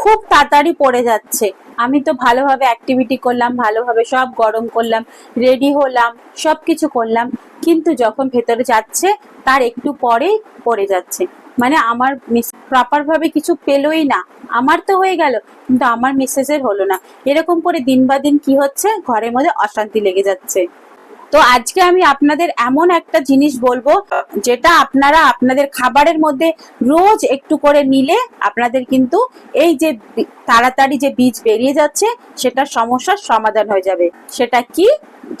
খুব তাড়াতাড়ি পড়ে যাচ্ছে। আমি তো ভালোভাবে অ্যাক্টিভিটি করলাম, ভালোভাবে সব গরম করলাম রেডি হলাম সব কিছু করলাম। কিন্তু যখন ভেতরে যাচ্ছে, তার একটু পরেই পড়ে যাচ্ছে। মানে আমার মিস প্রপার ভাবে কিছু পেলোই না। আমার তো হয়ে গেল, কিন্তু আমার মিসেসের হলো না। এরকম করে দিন বা দিন কি হচ্ছে? ঘরের মধ্যে অশান্তি লেগে যাচ্ছে। তো আজকে আমি আপনাদের এমন একটা জিনিস বলব, যেটা আপনারা আপনাদের খাবারের মধ্যে রোজ একটু করে নিলে আপনাদের কিন্তু এই যে তাড়াতাড়ি যে বীজ বেরিয়ে যাচ্ছে সেটা সমস্যার সমাধান হয়ে যাবে। সেটা কি?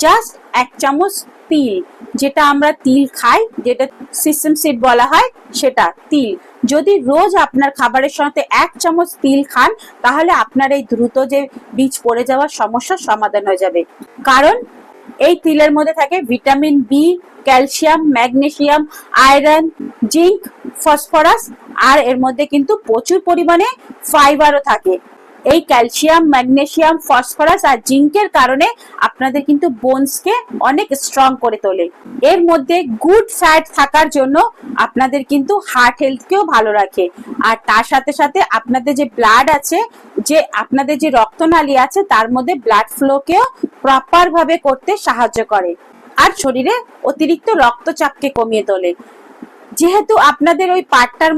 জাস্ট এক চামচ তিল, যেটা আমরা তিল খাই, যেটা সিস্টেম সিড বলা হয়, সেটা তিল। যদি রোজ আপনার খাবারের সাথে এক চামচ তিল খান, তাহলে আপনার এই দ্রুত যে বীজ পড়ে যাওয়ার সমস্যার সমাধান হয়ে যাবে। কারণ এই তিলের মধ্যে থাকে vitamin B calcium magnesium iron zinc phosphorus আর এর মধ্যে কিন্তু প্রচুর পরিমাণে ফাইবারও থাকে। এই ক্যালসিয়াম ম্যাগনেসিয়াম ফসফরাস আর জিঙ্কের কারণে আপনাদের কিন্তু বোনসকে অনেক স্ট্রং করে তোলে। এর মধ্যে গুড ফ্যাট থাকার জন্য আপনাদের কিন্তু হার্ট হেলথকেও ভালো রাখে। আর তার সাথে সাথে আপনাদের যে ব্লাড আছে, যে আপনাদের যে রক্তনালী আছে, তার মধ্যে ব্লাড ফ্লোকেও প্রপার ভাবে করতে সাহায্য করে। আর শরীরে অতিরিক্ত রক্তচাপকে কমিয়ে তোলে। যেহেতু আপনাদের ওই পার্টটার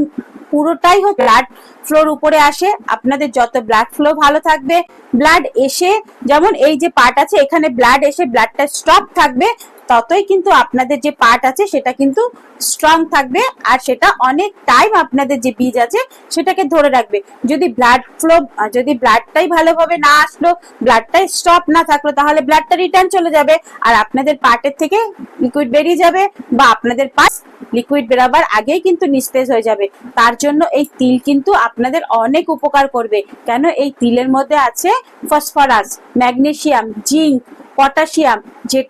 পুরোটাই ব্লাড ফ্লোর উপরে আসে। আপনাদের যত ব্লাড ফ্লো ভালো থাকবে ব্লাড এসে যেমন এই যে পার্ট আছে, এখানে ব্লাড এসে ব্লাডটা স্টপ থাকবে, ততই কিন্তু আপনাদের যে পার্ট আছে, সেটা কিন্তু স্ট্রং থাকবে। আর সেটা অনেক টাইম আপনাদের যে বীজ আছে, সেটাকে ধরে রাখবে। যদি ব্লাড ফ্লো যদি ব্লাডটাই ভালোভাবে না আসলো ব্লাডটাই স্টপ না থাকল, তাহলে ব্লাডটা রিটার্ন চলে যাবে। আর আপনাদের পার্টের থেকে লিকুইড বেরিয়ে যাবে বা আপনাদের পার্ট লিকুইড বেরাবার আগেই কিন্তু নিস্তেজ হয়ে যাবে। তার জন্য এই তিল কিন্তু আপনাদের অনেক উপকার করবে। কেন? এই তিলের মধ্যে আছে ফসফরাস, ম্যাগনেসিয়াম, জিঙ্ক, পটাশিয়াম, যে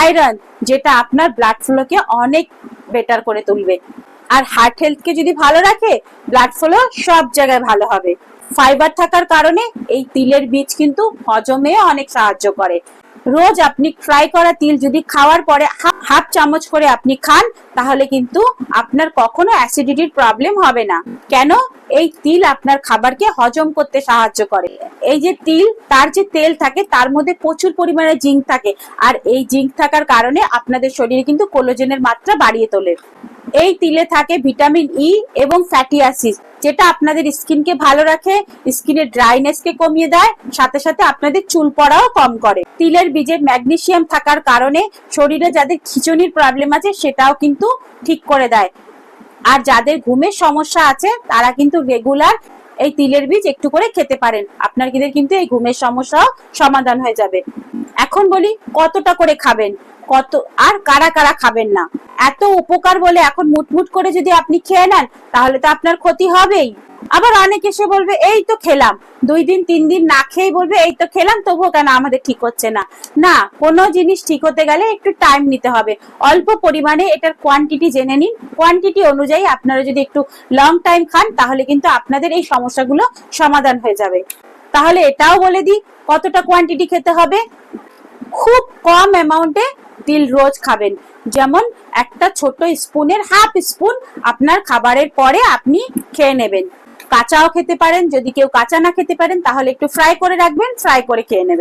আয়রন, যেটা আপনার ব্লাড ফ্লোকে অনেক বেটার করে তুলবে। আর হার্ট হেলথকে যদি ভালো রাখে ব্লাড ফ্লো সব জায়গায় ভালো হবে। ফাইবার থাকার কারণে এই তিলের বীজ কিন্তু হজমে অনেক সাহায্য করে। রোজ আপনি ফ্রাই করা তিল যদি খাওয়ার পরে হাফ চামচ করে আপনি খান, তাহলে কিন্তু আপনার কখনো অ্যাসিডিটির প্রবলেম হবে না। কেন? এই তিল আপনার খাবারকে হজম করতে সাহায্য করে। এই যে তিল, তার যে তেল থাকে, তার মধ্যে প্রচুর পরিমাণে জিঙ্ক থাকে। আর এই জিঙ্ক থাকার কারণে আপনাদের শরীরে কিন্তু কোলোজেনের মাত্রা বাড়িয়ে তোলে। এই তিলে থাকে ভিটামিন ই এবং ফ্যাটি অ্যাসিড যেটা আপনাদের স্কিনকে ভালো রাখে স্কিনের ড্রাইনেসকে কমিয়ে দেয়, সাথে সাথে আপনাদের চুল পড়াও কম করে। তিলের বীজে ম্যাগনেসিয়াম থাকার কারণে শরীরে যাদের খিচুনির প্রবলেম আছে, সেটাও কিন্তু ঠিক করে দেয়। আর যাদের ঘুমের সমস্যা আছে, তারা কিন্তু রেগুলার এই তিলের বীজ একটু করে খেতে পারেন। আপনার কিন্তু এই ঘুমের সমস্যাও সমাধান হয়ে যাবে। এখন বলি, কতটা করে খাবেন? কত আর কারা কারা খাবেন না? এত উপকার বলে এখন মুটমুট করে যদি আপনি খেয়ে নেন, তাহলে তো আপনার ক্ষতি হবেই। আবার অনেকে এসে বলবে, এই তো খেলাম। দুই দিন, তিন দিন না খেয়েই বলবে, এই তো খেলাম, তবুও কেন আমাদের ঠিক হচ্ছে না? না, কোনো জিনিস ঠিক হতে গেলে একটু টাইম নিতে হবে। অল্প পরিমাণে এটার কোয়ান্টিটি জেনে নিন। কোয়ান্টিটি অনুযায়ী আপনারা যদি একটু লং টাইম খান, তাহলে কিন্তু আপনাদের এই সমস্যাগুলো সমাধান হয়ে যাবে। তাহলে এটাও বলে দিই, কতটা কোয়ান্টিটি খেতে হবে? খুব কম অ্যামাউন্টে তিল রোজ খাবেন। যেমন একটা ছোট স্পুনের হাফ স্পুন আপনার খাবারের পরে আপনি খেয়ে নেবেন। কাঁচাও খেতে পারেন, যদি কেউ কাঁচা না খেতে পারেন, তাহলে একটু ফ্রাই করে রাখবেন ফ্রাই করে খেয়ে নেবেন।